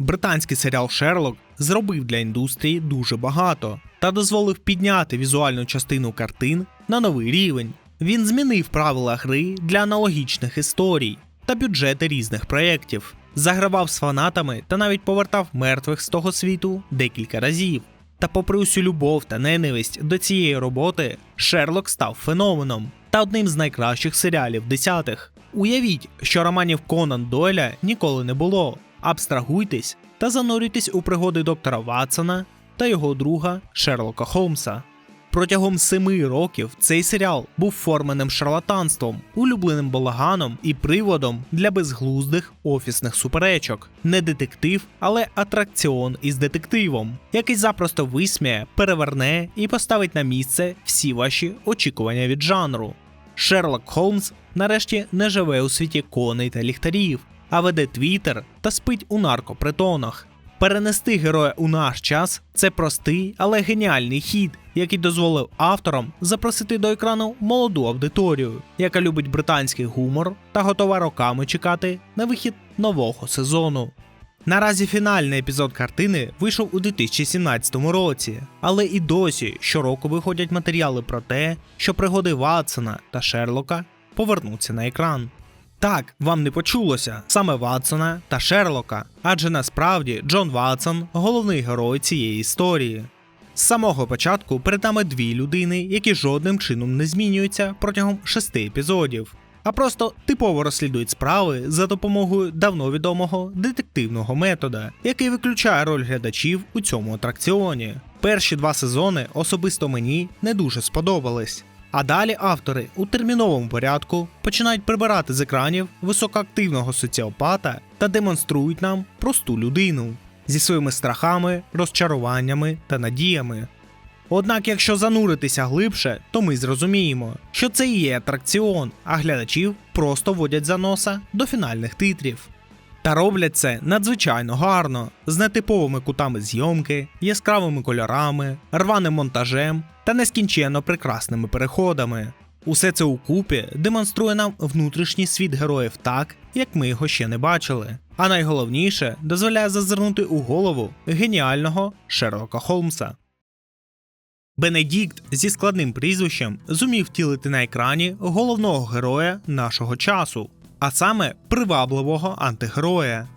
Британський серіал Шерлок зробив для індустрії дуже багато та дозволив підняти візуальну частину картин на новий рівень. Він змінив правила гри для аналогічних історій та бюджети різних проєктів, загравав з фанатами та навіть повертав мертвих з того світу декілька разів. Та попри усю любов та ненависть до цієї роботи, Шерлок став феноменом та одним з найкращих серіалів десятих. Уявіть, що романів Конан Дойля ніколи не було. Абстрагуйтесь та занурюйтесь у пригоди доктора Ватсона та його друга Шерлока Холмса. Протягом семи років цей серіал був форменим шарлатанством, улюбленим балаганом і приводом для безглуздих офісних суперечок. Не детектив, але атракціон із детективом, який запросто висміє, переверне і поставить на місце всі ваші очікування від жанру. Шерлок Холмс нарешті не живе у світі коней та ліхтарів, а веде твіттер та спить у наркопритонах. Перенести героя у наш час це простий, але геніальний хід, який дозволив авторам запросити до екрану молоду аудиторію, яка любить британський гумор та готова роками чекати на вихід нового сезону. Наразі фінальний епізод картини вийшов у 2017 році, але і досі щороку виходять матеріали про те, що пригоди Ватсона та Шерлока повернуться на екран. Так, вам не почулося саме Ватсона та Шерлока, адже насправді Джон Ватсон головний герой цієї історії. З самого початку перед нами дві людини, які жодним чином не змінюються протягом шести епізодів, а просто типово розслідують справи за допомогою давно відомого детективного метода, який виключає роль глядачів у цьому атракціоні. Перші два сезони особисто мені не дуже сподобались. А далі автори у терміновому порядку починають прибирати з екранів високоактивного соціопата та демонструють нам просту людину зі своїми страхами, розчаруваннями та надіями. Однак, якщо зануритися глибше, то ми зрозуміємо, що це і є атракціон, а глядачів просто водять за носа до фінальних титрів. Та роблять це надзвичайно гарно, з нетиповими кутами зйомки, яскравими кольорами, рваним монтажем та нескінченно прекрасними переходами. Усе це укупі демонструє нам внутрішній світ героїв так, як ми його ще не бачили. А найголовніше дозволяє зазирнути у голову геніального Шерлока Холмса. Бенедікт зі складним прізвищем зумів втілити на екрані головного героя нашого часу, а саме привабливого антигероя.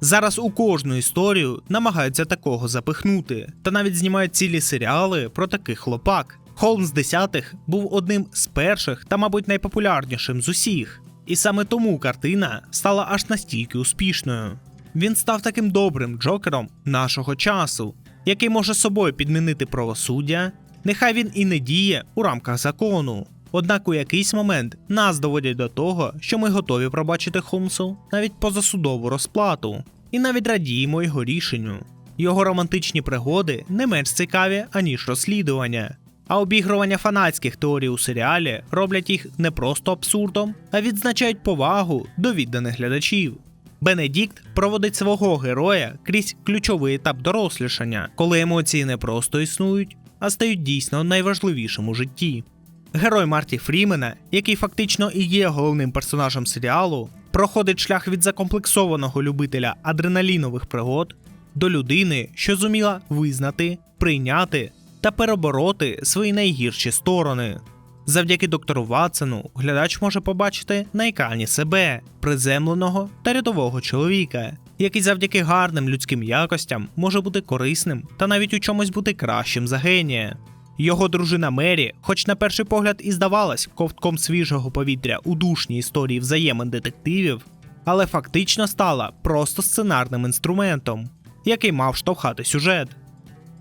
Зараз у кожну історію намагаються такого запихнути, та навіть знімають цілі серіали про таких хлопак. Холмс десятих був одним з перших та, мабуть, найпопулярнішим з усіх. І саме тому картина стала аж настільки успішною. Він став таким добрим джокером нашого часу, який може собою підмінити правосуддя, нехай він і не діє у рамках закону. Однак у якийсь момент нас доводять до того, що ми готові пробачити Холмсу навіть позасудову розплату, і навіть радіємо його рішенню. Його романтичні пригоди не менш цікаві, аніж розслідування. А обігрування фанатських теорій у серіалі роблять їх не просто абсурдом, а відзначають повагу до відданих глядачів. Бенедікт проводить свого героя крізь ключовий етап дорослішання, коли емоції не просто існують, а стають дійсно найважливішим у житті. Герой Марті Фрімена, який фактично і є головним персонажем серіалу, проходить шлях від закомплексованого любителя адреналінових пригод до людини, що зуміла визнати, прийняти та перебороти свої найгірші сторони. Завдяки доктору Ватсону глядач може побачити на екрані себе, приземленого та рядового чоловіка, який завдяки гарним людським якостям може бути корисним та навіть у чомусь бути кращим за генія. Його дружина Мері, хоч на перший погляд і здавалась ковтком свіжого повітря у душній історії взаємин детективів, але фактично стала просто сценарним інструментом, який мав штовхати сюжет.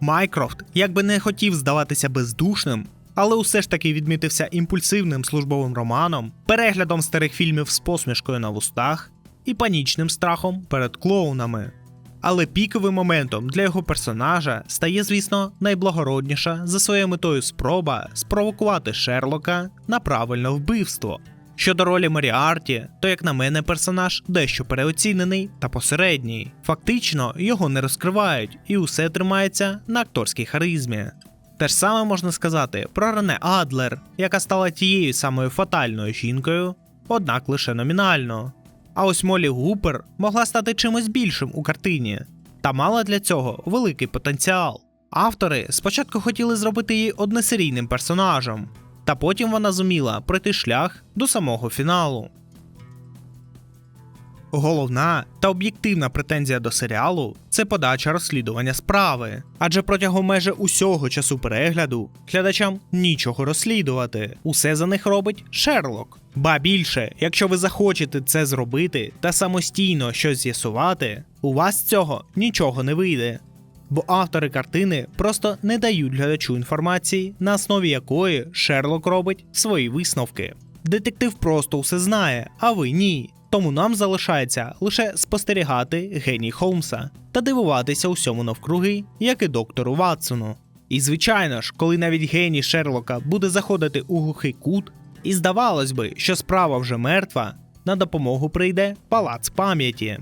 Майкрофт якби не хотів здаватися бездушним, але усе ж таки відмітився імпульсивним службовим романом, переглядом старих фільмів з посмішкою на вустах і панічним страхом перед клоунами. Але піковим моментом для його персонажа стає, звісно, найблагородніша за своєю метою спроба спровокувати Шерлока на правильне вбивство. Щодо ролі Маріарті, то, як на мене, персонаж дещо переоцінений та посередній. Фактично його не розкривають, і усе тримається на акторській харизмі. Те ж саме можна сказати про Рене Адлер, яка стала тією самою фатальною жінкою, однак лише номінально. А ось Молі Гупер могла стати чимось більшим у картині. та мала для цього великий потенціал. Автори спочатку хотіли зробити її односерійним персонажем, та потім вона зуміла пройти шлях до самого фіналу. Головна та об'єктивна претензія до серіалу це подача розслідування справи, адже протягом майже усього часу перегляду глядачам нічого розслідувати. Усе за них робить Шерлок. Ба більше, якщо ви захочете це зробити та самостійно щось з'ясувати, у вас з цього нічого не вийде. Бо автори картини просто не дають глядачу інформації, на основі якої Шерлок робить свої висновки. Детектив просто все знає, а ви ні. Тому нам залишається лише спостерігати геній Холмса та дивуватися усьому навкруги, як і доктору Ватсону. І звичайно ж, коли навіть геній Шерлока буде заходити у глухий кут, і здавалось би, що справа вже мертва, на допомогу прийде палац пам'яті.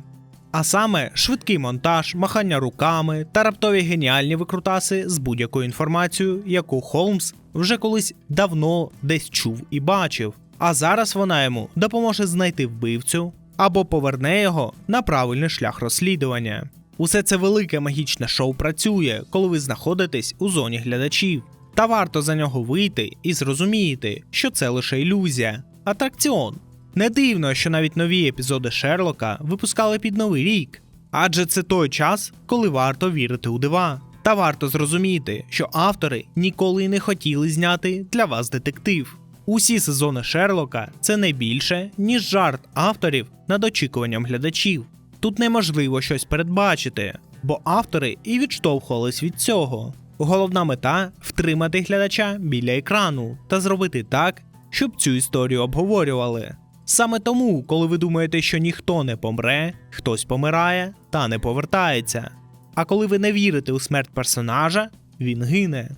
А саме швидкий монтаж, махання руками та раптові геніальні викрутаси з будь-якою інформацією, яку Холмс вже колись давно десь чув і бачив. А зараз вона йому допоможе знайти вбивцю або поверне його на правильний шлях розслідування. Усе це велике магічне шоу працює, коли ви знаходитесь у зоні глядачів. Та варто за нього вийти і зрозуміти, що це лише ілюзія, атракціон. Не дивно, що навіть нові епізоди Шерлока випускали під новий рік, адже це той час, коли варто вірити у дива. Та варто зрозуміти, що автори ніколи не хотіли зняти для вас детектив. Усі сезони Шерлока це не більше, ніж жарт авторів над очікуванням глядачів. Тут неможливо щось передбачити, бо автори і відштовхувались від цього. Головна мета втримати глядача біля екрану та зробити так, щоб цю історію обговорювали. Саме тому, коли ви думаєте, що ніхто не помре, хтось помирає та не повертається. А коли ви не вірите у смерть персонажа, він гине.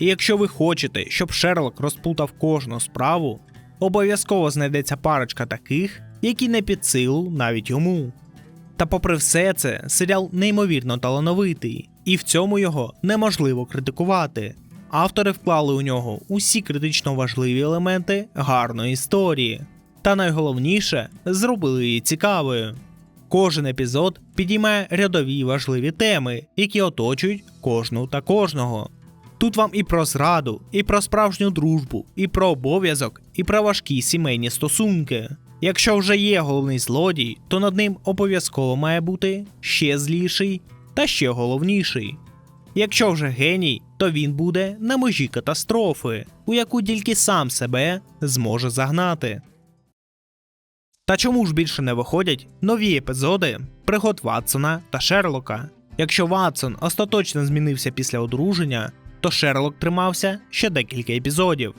І якщо ви хочете, щоб Шерлок розплутав кожну справу, обов'язково знайдеться парочка таких, які не під силу навіть йому. Та попри все це, серіал неймовірно талановитий, і в цьому його неможливо критикувати. Автори вклали у нього усі критично важливі елементи гарної історії, та найголовніше зробили її цікавою. Кожен епізод підіймає рядові важливі теми, які оточують кожну та кожного. Тут вам і про зраду, і про справжню дружбу, і про обов'язок, і про важкі сімейні стосунки. Якщо вже є головний злодій, то над ним обов'язково має бути ще зліший та ще головніший. Якщо вже геній, то він буде на межі катастрофи, у яку тільки сам себе зможе загнати. Та чому ж більше не виходять нові епізоди пригод Ватсона та Шерлока? Якщо Ватсон остаточно змінився після одруження, то Шерлок тримався ще декілька епізодів.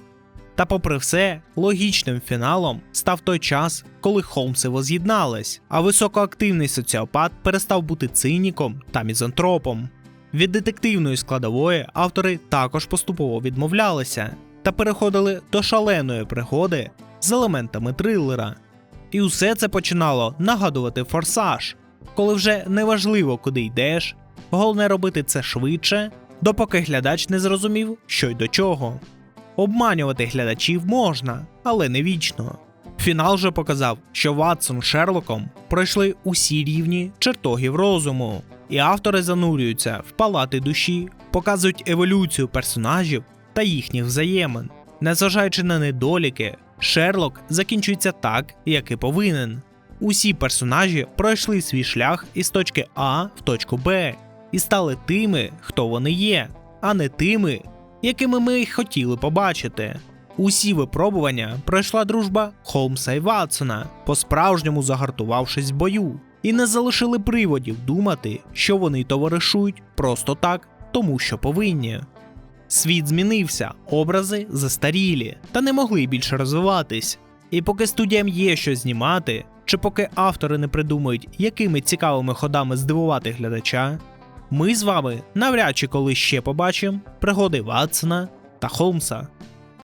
Та, попри все, логічним фіналом став той час, коли Холмси воз'єднались, а високоактивний соціопат перестав бути циніком та мізантропом. Від детективної складової автори також поступово відмовлялися та переходили до шаленої пригоди з елементами трилера. І усе це починало нагадувати форсаж, коли вже неважливо, куди йдеш, головне робити це швидше, допоки глядач не зрозумів, що й до чого. Обманювати глядачів можна, але не вічно. Фінал же показав, що Ватсон з Шерлоком пройшли усі рівні чертогів розуму, і автори занурюються в палати душі, показують еволюцію персонажів та їхніх взаємин. Незважаючи на недоліки, Шерлок закінчується так, як і повинен. Усі персонажі пройшли свій шлях із точки А в точку Б і стали тими, хто вони є, а не тими, якими ми їх хотіли побачити. Усі випробування пройшла дружба Холмса і Ватсона, по-справжньому загартувавшись в бою, і не залишили приводів думати, що вони товаришують просто так, тому що повинні. Світ змінився, образи застарілі та не могли більше розвиватись. І поки студіям є що знімати, чи поки автори не придумають, якими цікавими ходами здивувати глядача, ми з вами навряд чи коли ще побачимо пригоди Ватсона та Холмса.